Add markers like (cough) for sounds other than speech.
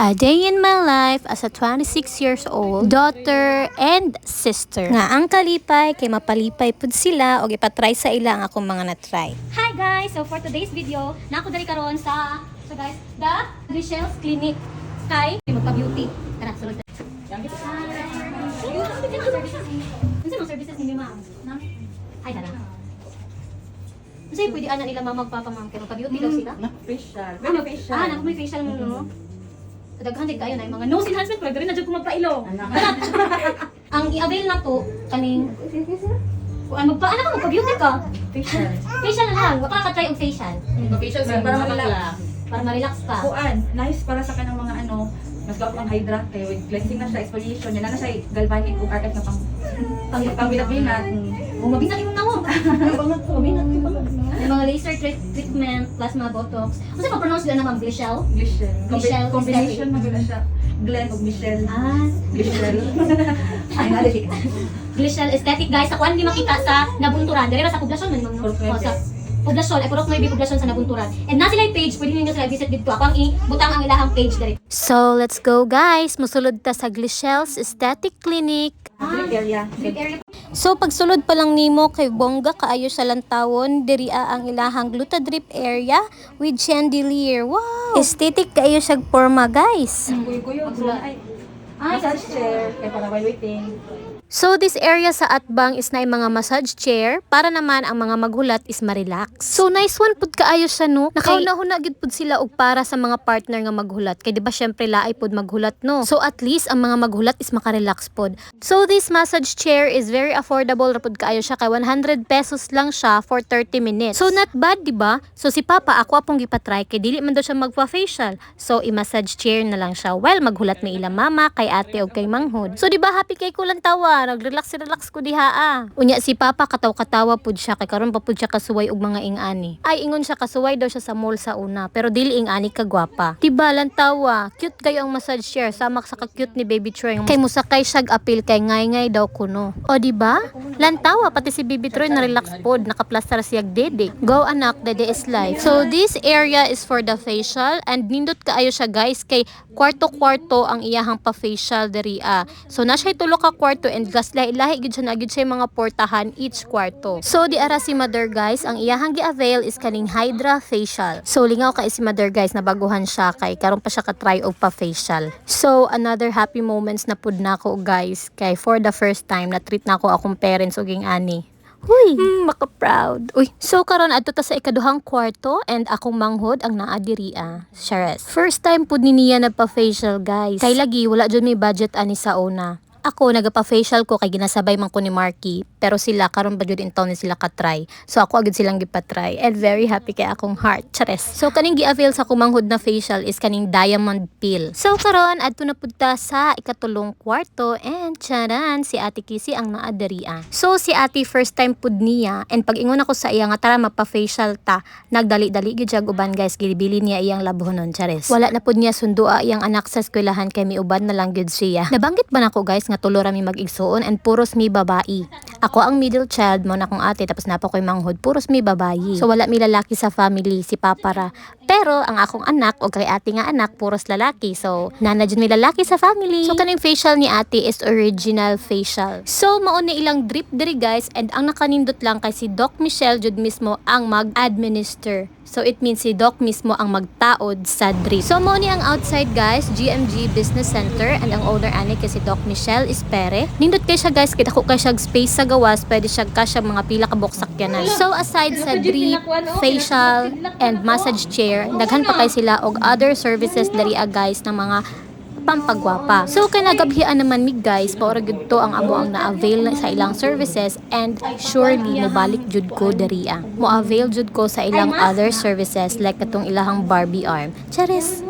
A day in my life as a 26 years old daughter and sister. Nga ang kalipay kay mapalipay pud sila og ipatry sa ila ang akong mga na-try. Hi guys! So for today's video, na ako dali karon sa so guys, the Richelle's Clinic kay magpa-beauty. Tara, sulod. Hi! Unsa mga services ninyo ma'am? Ma'am? Hi, tara. Unsa pwede ana nila ma'am magpapamam kay magpa-beauty daw sila? facial. Ah, mag- Ah, may facial mo, no? Daghan kayo na yung mga nose enhancement pero diri na jud ko magpailo. Ang i-avail na to kaning Kuan magpa ano ka magpa-beauty ka? Facial. Facial na lang, wala ka try og facial. Facial para ma-relax. Para ma-relax ka. Kuan, nice para sa kanang mga ano, mas gawat ang hydrate with cleansing na siya, exfoliation, yan na siya galvanic ug RF na pang pang pang binat-binat. Oh, mabinat imong nawo. Mabinat ki ba? May mga laser treat- treatment, plasma botox. Unsa pa pronounce yun naman Michelle? Michelle. Michelle Combi- Combination na gina siya. Glenn ug Michelle. Ah, Michelle. (laughs) Ay, nalili ka. Glicial aesthetic guys. Ako hindi makita sa nabunturan. Dere ra sa poblasyon man mga Purok oh, sa poblasyon. Ay purok may poblasyon sa nabunturan. And na sila yung page, pwede niyo sila visit dito. Ako ang i-butang ang ilahang page dere. So, let's go guys. Musulod ta sa Glichelle's Aesthetic Clinic. Drip area. Drip area. So pagsulod pa lang nimo kay bongga kaayo sa lantawon diri ang ilahang glutadrip area with chandelier. Wow! Aesthetic kaayo siya forma guys. Ay, Ay, massage chair. Kaya para while waiting. So this area sa atbang is na mga massage chair para naman ang mga maghulat is ma-relax. So nice one pud kaayo siya no. Nakauna-huna gid pud sila og para sa mga partner nga maghulat kay di ba syempre laay pud maghulat no. So at least ang mga maghulat is maka-relax pud. So this massage chair is very affordable ra pud kaayo siya kay 100 pesos lang siya for 30 minutes. So not bad di ba? So si Papa ako apong gipatry kay dili man daw siya magpa-facial. So i-massage chair na lang siya while maghulat may ila mama kay ate og kay manghod. So di ba happy kay kulang tawa nag-relax relax ko diha ah. Unya si Papa kataw-katawa pud siya kay karon pa pud siya kasuway og mga ingani. Ay ingon siya kasuway daw siya sa mall sa una pero dili ingani kagwapa. Diba lang tawa, cute kayo ang massage chair sama sa ka-cute ni Baby Troy. Kay musakay siya apil kay ngay-ngay daw kuno. O diba? Lantawa pati si Baby Troy na relax pod nakaplastar siyag dede. Go anak, dede is life. So this area is for the facial and nindot kaayo siya guys kay kwarto-kwarto ang iyahang pa-facial diri ah. So na siya tulo ka kwarto and gas lahi-lahi gid siya na gid siya mga portahan each kwarto. So di ara si mother guys, ang iyahang gi-avail is kaning Hydra facial. So lingaw kay si mother guys na baguhan siya kay karon pa siya ka try og pa-facial. So another happy moments na pud nako guys kay for the first time na treat nako akong parents og ani. Huy, hmm, maka-proud. Uy, so karon adto ta sa ikaduhang kwarto and akong manghod ang naa diri ah. Shares. First time pud ni niya nagpa-facial guys. Kay lagi wala jud may budget ani sa una. Ako nagapa-facial ko kay ginasabay man ko ni Marky pero sila karon ba jud in town sila ka-try. So ako agad silang gipatry and very happy kay akong heart. Chares. So kaning gi-avail sa kumanghod na facial is kaning diamond peel. So karon adto na pud ta sa ikatulong kwarto and charan si Ate Kisi ang naa diri ah. So si Ate first time pud niya and pag ingon ako sa iya nga tara mapa-facial ta, nagdali-dali gyud siya uban guys gilibili niya iyang labhonon chares. Wala na pud niya sundua iyang anak sa eskwelahan kay mi uban na lang gyud siya. Nabanggit ba nako guys nga tulo rami mag-igsuon and puros mi babae. Ako ang middle child mo na kong ate tapos napa ko'y manghod puros mi babayi. So wala mi lalaki sa family si papa ra. Pero ang akong anak o kay ate nga anak puros lalaki. So nana jud mi lalaki sa family. So kaning facial ni ate is original facial. So mao ni ilang drip diri guys and ang nakanindot lang kay si Doc Michelle jud mismo ang mag-administer. So it means si Doc mismo ang magtaod sa drip. So mo ni ang outside guys, GMG Business Center and ang owner ani kay si Doc Michelle Espere. Nindot kay siya guys, kita ko kay siya space sa gawas, pwede siya ka siya mga pila ka box sakyanan. So aside sa drip, facial and massage chair, daghan pa kay sila og other services diri ah, guys ng mga pampagwapa. So kay nagabhian naman mi guys, paora gud to ang amo ang na-avail na sa ilang services and surely mobalik jud ko diri ah. Mo avail jud ko sa ilang other services like katong ilahang Barbie arm. Charis.